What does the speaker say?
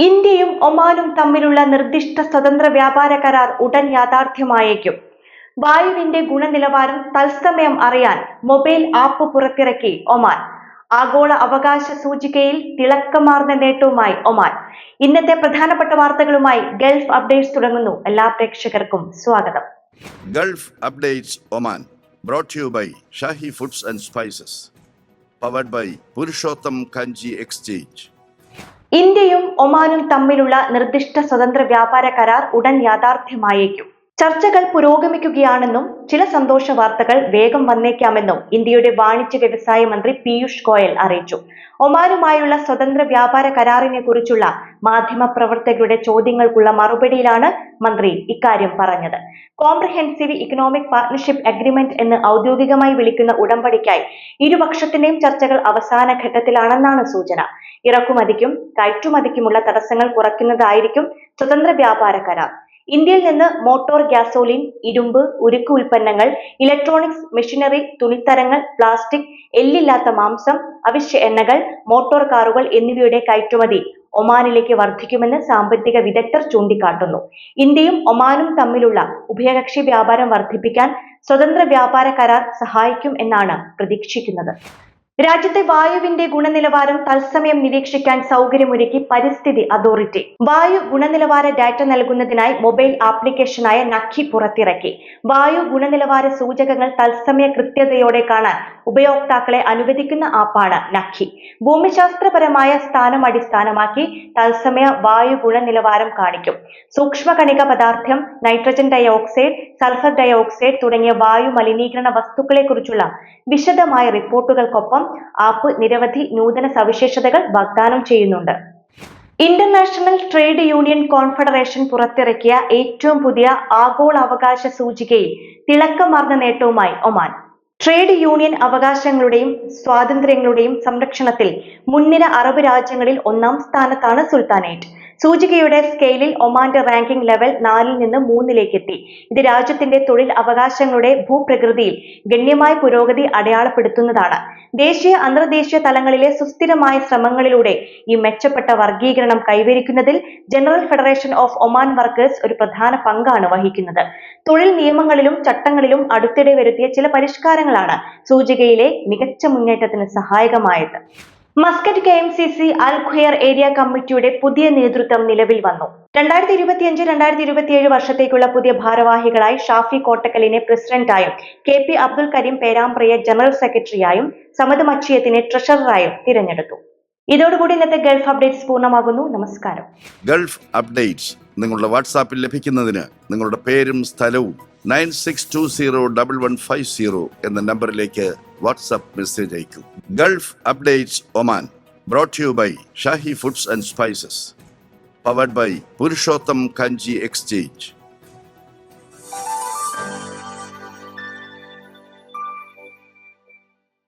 ഇന്ത്യയും ഒമാനും തമ്മിലുള്ള നിർദ്ദിഷ്ട സ്വതന്ത്ര വ്യാപാര കരാർ ഉടൻ യാഥാർത്ഥ്യമായേക്കും. വായുവിന്റെ ഗുണനിലവാരം തത്സമയം അറിയാൻ മൊബൈൽ ആപ്പ് പുറത്തിറക്കി ഒമാൻ. ആഗോള അവകാശ സൂചികയിൽ തിളക്കമാർന്ന നേട്ടവുമായി ഒമാൻ. ഇന്നത്തെ പ്രധാനപ്പെട്ട വാർത്തകളുമായി ഗൾഫ് അപ്ഡേറ്റ്സ് തുടങ്ങുന്നു. എല്ലാ പ്രേക്ഷകർക്കും സ്വാഗതം. Gulf updates Oman brought you by Shahi foods and spices powered by Purushottam Kanji exchange. ഇന്ത്യയും ഒമാനും തമ്മിലുള്ള നിർദ്ദിഷ്ട സ്വതന്ത്ര വ്യാപാര കരാർ ഉടൻ യാഥാർത്ഥ്യമായേക്കും. ചർച്ചകൾ പുരോഗമിക്കുകയാണെന്നും ചില സന്തോഷ വാർത്തകൾ വേഗം വന്നേക്കാമെന്നും ഇന്ത്യയുടെ വാണിജ്യ വ്യവസായ മന്ത്രി പീയൂഷ് ഗോയൽ അറിയിച്ചു. ഒമാനുമായുള്ള സ്വതന്ത്ര വ്യാപാര കരാറിനെ കുറിച്ചുള്ള മാധ്യമ പ്രവർത്തകരുടെ ചോദ്യങ്ങൾക്കുള്ള മറുപടിയിലാണ് മന്ത്രി ഇക്കാര്യം പറഞ്ഞത്. കോംപ്രഹെൻസീവ് ഇക്കണോമിക് പാർട്ണർഷിപ്പ് അഗ്രിമെന്റ് എന്ന് ഔദ്യോഗികമായി വിളിക്കുന്ന ഉടമ്പടിക്കായി ഇരുപക്ഷത്തിന്റെയും ചർച്ചകൾ അവസാന ഘട്ടത്തിലാണെന്നാണ് സൂചന. ഇറക്കുമതിക്കും കയറ്റുമതിക്കുമുള്ള തടസ്സങ്ങൾ കുറയ്ക്കുന്നതായിരിക്കും സ്വതന്ത്ര വ്യാപാര കരാർ. ഇന്ത്യയിൽ നിന്ന് മോട്ടോർ ഗ്യാസോലിൻ ഇരുമ്പ് ഉരുക്ക് ഉൽപ്പന്നങ്ങൾ ഇലക്ട്രോണിക്സ് മെഷീനറി തുണിത്തരങ്ങൾ പ്ലാസ്റ്റിക് എല്ലില്ലാത്ത മാംസം അവശ്യ എണ്ണകൾ മോട്ടോർ കാറുകൾ എന്നിവയുടെ കയറ്റുമതി ഒമാനിലേക്ക് വർദ്ധിക്കുമെന്ന് സാമ്പത്തിക വിദഗ്ധർ ചൂണ്ടിക്കാട്ടുന്നു. ഇന്ത്യയും ഒമാനും തമ്മിലുള്ള ഉഭയകക്ഷി വ്യാപാരം വർദ്ധിപ്പിക്കാൻ സ്വതന്ത്ര വ്യാപാര കരാർ സഹായിക്കും എന്നാണ് പ്രതീക്ഷിക്കുന്നത്. രാജ്യത്തെ വായുവിന്റെ ഗുണനിലവാരം തത്സമയം നിരീക്ഷിക്കാൻ സൗകര്യമൊരുക്കി പരിസ്ഥിതി അതോറിറ്റി. വായു ഗുണനിലവാര ഡാറ്റ നൽകുന്നതിനായി മൊബൈൽ ആപ്ലിക്കേഷനായ നഖി പുറത്തിറക്കി. വായു ഗുണനിലവാര സൂചകങ്ങൾ തത്സമയ കൃത്യതയോടെ കാണാൻ ഉപയോക്താക്കളെ അനുവദിക്കുന്ന ആപ്പാണ് നഖി. ഭൂമിശാസ്ത്രപരമായ സ്ഥാനം അടിസ്ഥാനമാക്കി തത്സമയ വായു ഗുണനിലവാരം കാണിക്കും. സൂക്ഷ്മകണിക പദാർത്ഥം നൈട്രജൻ ഡയോക്സൈഡ് സൾഫർ ഡയോക്സൈഡ് തുടങ്ങിയ വായു മലിനീകരണ വസ്തുക്കളെക്കുറിച്ചുള്ള വിശദമായ റിപ്പോർട്ടുകൾക്കൊപ്പം ആപ്പ് നിരവധി നൂതന സവിശേഷതകൾ വാഗ്ദാനം ചെയ്യുന്നുണ്ട്. ഇന്റർനാഷണൽ ട്രേഡ് യൂണിയൻ കോൺഫെഡറേഷൻ പുറത്തിറക്കിയ ഏറ്റവും പുതിയ ആഗോള അവകാശ സൂചികയിൽ തിളക്കമാർന്ന നേട്ടവുമായി ഒമാൻ. ട്രേഡ് യൂണിയൻ അവകാശങ്ങളുടെയും സ്വാതന്ത്ര്യങ്ങളുടെയും സംരക്ഷണത്തിൽ മുൻനിര അറബ് രാജ്യങ്ങളിൽ ഒന്നാം സ്ഥാനത്താണ് സുൽത്താനേറ്റ്. സൂചികയുടെ സ്കെയിലിൽ ഒമാന്റെ റാങ്കിംഗ് ലെവൽ നാലിൽ നിന്ന് മൂന്നിലേക്ക് എത്തി ഇത് രാജ്യത്തിന്റെ തൊഴിൽ അവകാശങ്ങളുടെ ഭൂപ്രകൃതിയിൽ ഗണ്യമായ പുരോഗതി അടയാളപ്പെടുത്തുന്നതാണ്. ദേശീയ അന്തർദേശീയ തലങ്ങളിലെ സുസ്ഥിരമായ ശ്രമങ്ങളിലൂടെ ഈ മെച്ചപ്പെട്ട വർഗീകരണം കൈവരിക്കുന്നതിൽ general federation of Oman workers ഒരു പ്രധാന പങ്കാണ് വഹിക്കുന്നത്. തൊഴിൽ നിയമങ്ങളിലും ചട്ടങ്ങളിലും അടുത്തിടെ വരുത്തിയ ചില പരിഷ്കാരങ്ങളാണ് സൂചികയിലെ മികച്ച മുന്നേറ്റത്തിന് സഹായകമായത്. Muscat K M C C Al Khuwair area കമ്മിറ്റിയുടെ പുതിയ നേതൃത്വം നിലവിൽ വന്നു. രണ്ടായിരത്തി ഇരുപത്തിയഞ്ച് രണ്ടായിരത്തി ഇരുപത്തിയേഴ് വർഷത്തേക്കുള്ള പുതിയ ഭാരവാഹികളായി ഷാഫി കോട്ടക്കലിനെ പ്രസിഡന്റായും കെ പി അബ്ദുൽ കരീം പേരാമ്പ്രയെ ജനറൽ സെക്രട്ടറിയായും സമദ് മച്ചിയത്തിനെ ട്രഷററായും തിരഞ്ഞെടുത്തു. ഇതോടുകൂടി ഇന്നത്തെ ഗൾഫ് അപ്ഡേറ്റ്സ് പൂർണമാകുന്നു. നമസ്കാരം. ഗൾഫ് അപ്ഡേറ്റ്സ് നിങ്ങളുടെ വാട്സാപ്പിൽ ലഭിക്കുന്നതിന് നിങ്ങളുടെ പേരും സ്ഥലവും nine six two zero double one five zero എന്ന നമ്പറിലേക്ക് വാട്സ്ആപ്പ് മെസ്സേജ് അയക്കും. Gulf updates Oman brought you by Shahi foods and spices powered by Purushottam Kanji exchange.